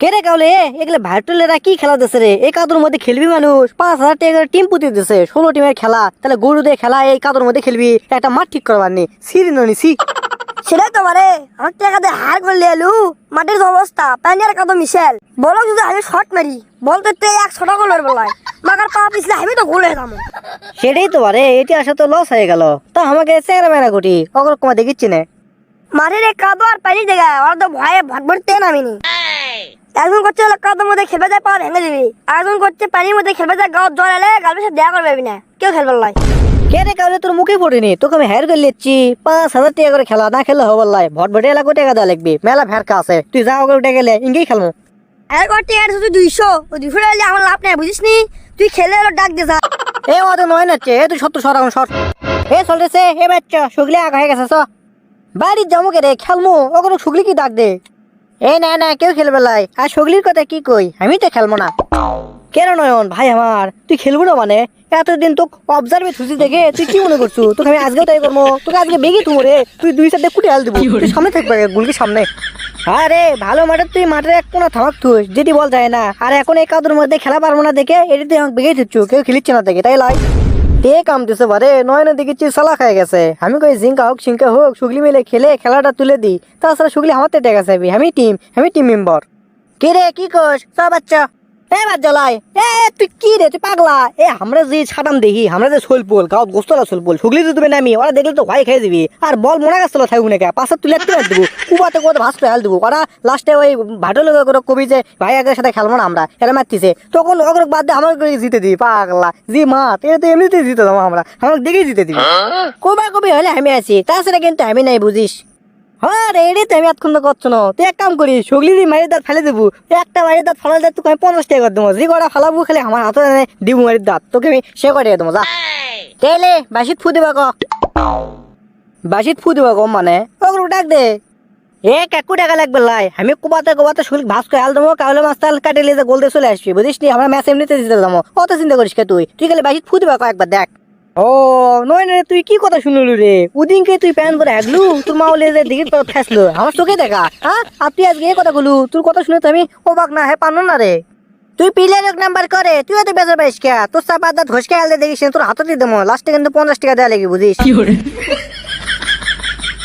কে রে কাউলে? এগুলো ভাইটলেরা কি খেলা দিছে রে? এই কাদুর মধ্যে খেলবি মানুষ। পাঁচ হাজার টাকা টিম পুঁতে দিছে ষোলো টিমের খেলা। তাহলে গরু দিয়ে খেলা এই কাদুর মধ্যে খেলবি। একটা মাঠ ঠিক করবার নেই সিরি ননি সি সেটাই তো মানে। আমার টাকা দিয়ে হার করলে এলু মাটির অবস্থা। প্যান্ডের কত মিশেল। বলো যদি আমি শর্ট মারি বলতে তে একশো টাকা গোলের বেলায় মাগার পা পিছলে আমি তো গোলে যাব। সেটাই তো বারে। এটি আসা তো লস হয়ে গেল। তো আমাকে চেহারা মেরা কোটি। অগর কমা দেখিচ্ছি না। এই কাদো আর পানি জায়গা ওরা তো ভয়ে ভটভট তে নামিনি। একজন করছে কাদোর মধ্যে খেলবে যায় পা ভেঙে দিবি। একজন করছে পানির মধ্যে খেলবে যায় গাও জল এলে গালবে সে দেয়া করবে না কেউ খেলবার লাই কে রে কাউলে তোর মুখে পড়েনি? তোকে আমি হের করে লিচ্ছি পাঁচ হাজার টাকা করে খেলা না খেলে হবার লাই ভট ভটে এলাকা টাকা দেওয়া লাগবি। মেলা ভেরকা আছে। তুই যা ওকে উঠে গেলে ইঙ্গেই খেলব এর করতে আর শুধু দুইশো। দুইশো টাকা আমার লাভ নেই বুঝিস নি তুই খেলে এলো ডাক দিয়ে যা। এ ওতে নয় নাচ্ছে এ তুই সত্তর সর এখন সর। এ চলতেছে এ বাচ্চা সুগলি আগা হয়ে গেছে চ। বাড়ির যাব কে রে খেলমু ওগুলো শুকলি কি ডাক দে? এ, না না, কেউ খেলবে লাই। আর সুগলির কথা কি কই? আমি তো খেলব না। কেন নয়ন? ভাই আমার, তুই খেলব না মানে? এতদিন তো অবজার্ভে থুসি দেখে তুই কি মনে করছ? তোকে আমি আজকেও তাই করব। তোকে আজকে বেগে তুমো রে। তুই দুই সাইডে কুটে হাল দিবি। সামনে থাকবে গুলকি সামনে। আরে, ভালো মাঠে তুই মাঠের এক কোনা থামাক তুই। যেটি বল যায় না। আর এখন এই কাদুর মধ্যে খেলা পারব না দেখে এটি তুই আমাকে বেগে দিচ্ছু। কেউ খেলিচ্ছে না দেখে, তাই লাই। তে কাম দিছে বারে নয়নে দেখেছি সালা খাই গেছে। আমি কই জিঙ্কা হোক সিঙ্কা হোক শুকলি মিলে খেলে খেলাটা তুলে দিই তাছাড়া শুকলি আমার টেকা চাইবি আমি টিম আমি টিম মেম্বার কে রে, কি কস? সব বাচ্চা। এ বাদ জ্বলাই এ তুই কি রে তুই পাগলা? এ আমরা যে ছাটাম দেখি আমরা যে গোস্তলা সুগলি তো তুমি নামি ওরা দেখলে তো ভয় খেয়ে দিবি আর বল মনে গেছিল থাকব না পাশে তুলে তুলে দেবো কুবাতে ভাস হেল দেবো। ওরা লাস্টে ওই ভাটল করে কবি যে ভাই আগের সাথে খেলব না আমরা এরা মারতিছে। তখন ওগুলো বাদ দিয়ে আমার করে জিতে দিবি পাগলা? জি মাত এটা তো এমনিতেই জিতে দেবো আমরা আমাকে দেখেই জিতে দিবি। কবা কবি হলে আমি আছি তাছাড়া কিন্তু আমি নাই বুঝিস। হ্যাঁ এক কাম একটা আমি পঞ্চাশ টাকা করে ফেলাবো ক বাসিত ফু দিবা ক। মানে? এ, কাকু লাগবে লাই। আমি কোবাতে কোবাতে ভাস করে আল দেবো মাছ কাটে গোলতে চলে আসবি। বুঝিস নি, আমরা ম্যাচ এমনিতে দিতে যাব। অত চিন্তা করিস তুই? তুই খালি বাসিত ফু দিবা একবার দেখ। ও নয় রে তুই কি কথা শুনলু রে? ওদিনকে তুই প্যান করে হাগলু তোর মা যে দিকে তো ফেসলো আমার চোখে দেখা হ্যাঁ আর তুই আজকে এই কথা বলু তোর কথা শুনে তো আমি অবাক না হ্যাঁ পানো না রে? তুই প্লেয়ার এক নাম্বার করে তুই এত বেজার পাইস কে তোর চাপা দাঁত ঘষকে আলতে দেখিস তোর হাতে দিয়ে দেবো লাস্টে কিন্তু পঞ্চাশ টাকা দেওয়া লাগি বুঝিস?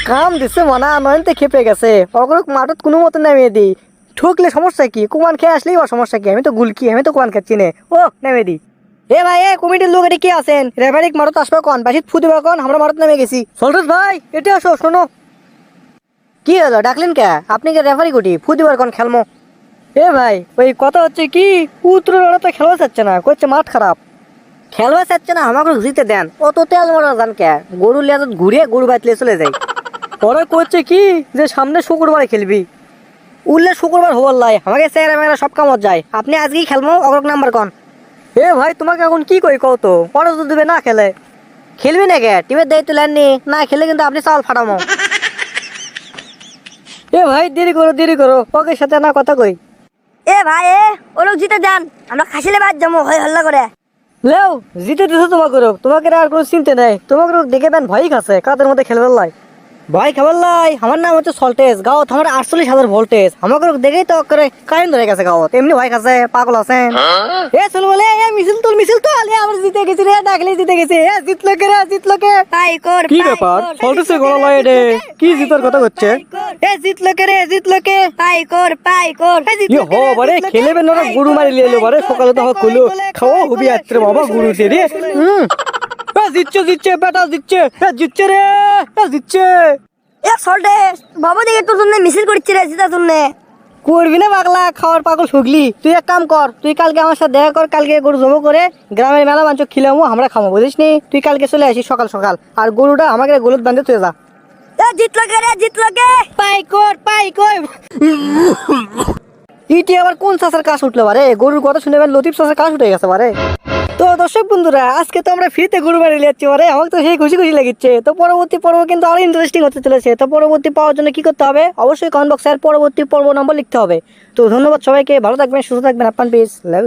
কাম দিছে মানা নয়নতে খেপে গেছে অগ্রক মাঠত কোনো মতো নামিয়ে দিই। ঠুকলে সমস্যা কি? কুমান খেয়ে আসলেই বা সমস্যা কি? আমি তো গুলকি আমি তো কুমান খাচ্ছি নে। ও নামিয়ে দিই এ ভাই, এ কমিটির লোক এটা কি আছেন? রেফারিক মারত আসবে কন? বাসিত ফু দেবে কন? আমরা মারত নামে গেছি। সল্টস ভাই, এটা আসো, শোনো। কি হলো, ডাকলেন কে? আপনি কে রেফারি কুটি? ফু দিবার কোন, খেলমো। এ ভাই, ওই কথা হচ্ছে কি? উত্তর ওরা তো খেলবা চাচ্ছে না করছে মাঠ খারাপ। খেলবা চাচ্ছে না, আমাকে জিতে দেন। ও তো তেল মারা জান কে? গরু লিয়া তো ঘুরিয়ে গরু বাইতলে চলে যায় ওরা করছে কি? যে সামনে শুক্রবারে খেলবি। উল্লে শুক্রবার হবার লাই, আমাকে স্যার সব কামত যায়। আপনি আজকেই খেলব অগ্রক নাম্বার কন। এ ভাই তোমাকে এখন কি কই কও তো? পরে তো দেবে না খেলে। খেলবি না কে টিমের দায়িত্ব লেননি? না খেলে কিন্তু আপনি চাল ফাটামো। এ ভাই দেরি করো দেরি করো। ওকে সাথে না কথা কই। এ ভাই এ ও লোক জিতে যান। আমরা খাসিলে বাদ যাব হয় হল্লা করে। লেও জিতে দিছো তোমাকে তোমাকে আর কোনো চিন্তা নেই। তোমাকে দেখে দেন ভয়ই খাচ্ছে কাদের মধ্যে খেলবার লাই। ভয় খাবার লাই। আমার নাম হচ্ছে সল্টেজ। গাঁত আমার আটচল্লিশ হাজার ভোল্টেজ। আমাকে দেখেই তো করে কারেন্ট ধরে গেছে গাঁত এমনি ভয় খাচ্ছে পাগল আছেন। এ চল বলে এ মিছিল তুল মিছিল তো আলে আমরা জিতে গেছি রে ডাকলে জিতে গেছি। এ জিতলো কে রে জিতলো কে? পাই কর কি ব্যাপার? কর, সল্টেজে গলা লয় রে কি জিতার কথা হচ্ছে? এ জিতলো কে রে জিতলো কে? পাই কর পাই কর এ জিতলো কে রে, জিতলো কে? খেলেবেন না গুরু মারি লিয়ে এলো বারে সকালে তো হলো। খাওয়া হবি আত্রে বাবা গুরু রে। হুম। জিতছে জিতছে বেটা জিতছে এ জিতছে রে জিতছে এ সল্টে বাবা দিকে তোর জন্য মিছিল করছি রে জিতার জন্য। করবি না পাগলা খাওয়ার পাগল শুকলি। তুই এক কাম কর তুই কালকে আমার সাথে দেখা কর কালকে গরু জমো করে গ্রামের মেলা মাংস খিলামো আমরা খামো বুঝিস নি তুই কালকে চলে আসিস সকাল সকাল আর গরুটা আমাকে গলুত বান্ধে তুই যা। এ জিতলো কে রে জিতলো কে পাই কর পাই কর। ইটি আবার কোন চাষের কাজ উঠল বারে? গরুর কথা শুনে লতিফ চাষের কাজ উঠে গেছে বারে। দর্শক বন্ধুরা, আজকে তো আমরা ফ্রিতে গরু বাড়ি যাচ্ছি বারে আমাকে তো সেই খুশি খুশি লাগিচ্ছে। তো পরবর্তী পর্ব কিন্তু আরও ইন্টারেস্টিং হতে চলেছে। তো পরবর্তী পাওয়ার জন্য কি করতে হবে? অবশ্যই কমেন্ট বক্সে আর পরবর্তী পর্ব নম্বর লিখতে হবে। তো ধন্যবাদ সবাইকে, ভালো থাকবেন, সুস্থ থাকবেন আপনার পিস লাভ